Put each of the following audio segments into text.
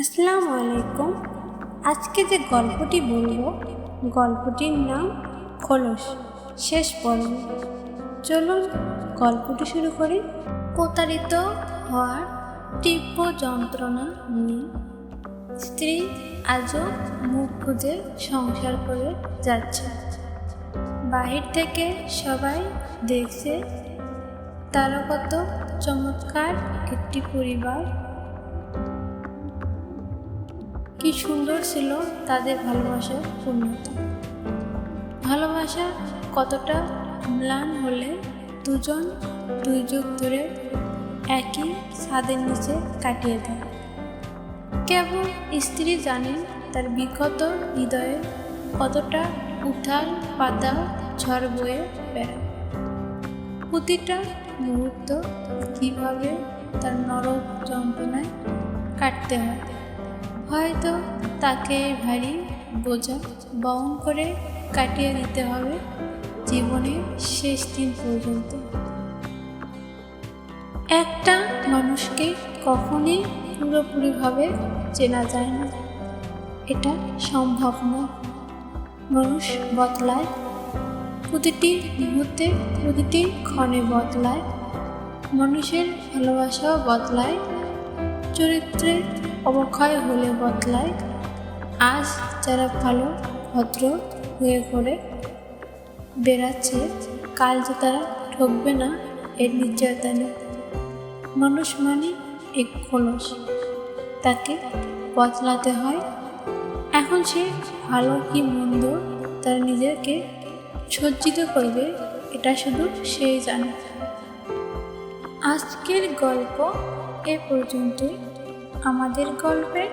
আসসালামু আলাইকুম। আজকে যে গল্পটি বলব, গল্পটির নাম খোলস। শেষ পর্ব। চলুন গল্পটি শুরু করি। প্রতারিত হওয়ার তীব্র যন্ত্রণা নিয়ে স্ত্রী আজও মুখ খুঁজে সংসার করে যাচ্ছে। বাহির থেকে সবাই দেখছে তারা কত চমৎকার একটি পরিবার কি সুন্দর ছিল তাদের ভালোবাসার পূর্ণতা। ভালোবাসা কতটা ম্লান হলে দুজন দুই যুগ ধরে একই ছাদের নিচে কাটিয়ে দেয়। কেবল স্ত্রী জানেন তার বিগত হৃদয়ে কতটা উঠাল পাতা ঝড় বয়ে বেড়ায়। প্রতিটা মুহূর্ত কীভাবে তার নরক যন্ত্রণায় কাটতে হয়। হয়তো তাকে ভারী বোঝা বহন করে কাটিয়ে দিতে হবে জীবনের শেষ দিন পর্যন্ত। একটা মানুষকে কখনই পুরোপুরিভাবে চেনা যায় না। এটা সম্ভব না। মানুষ বদলায়, প্রতিটি মুহূর্তে, প্রতিটি ক্ষণে বদলায়। মানুষের ভালোবাসাও বদলায়। চরিত্রের অবক্ষয় হলে বদলায়। আজ যারা ভালো, ভদ্র হয়ে করে বেড়াচ্ছে, কাল যে তারা ঠকবে না, এর নিশ্চয়তা নেই মানুষ মানে এক খোলস তাকে বদলাতে হয়। এখন সে ভালো কি মন্দ, তার নিজেকে সজ্জিত করবে, এটা শুধু সেই জানে। আজকের গল্প এ পর্যন্তই। আমাদের গল্পের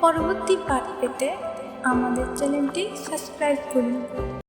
পরবর্তী পাঠ পেতে আমাদের চ্যানেলটি সাবস্ক্রাইব করুন।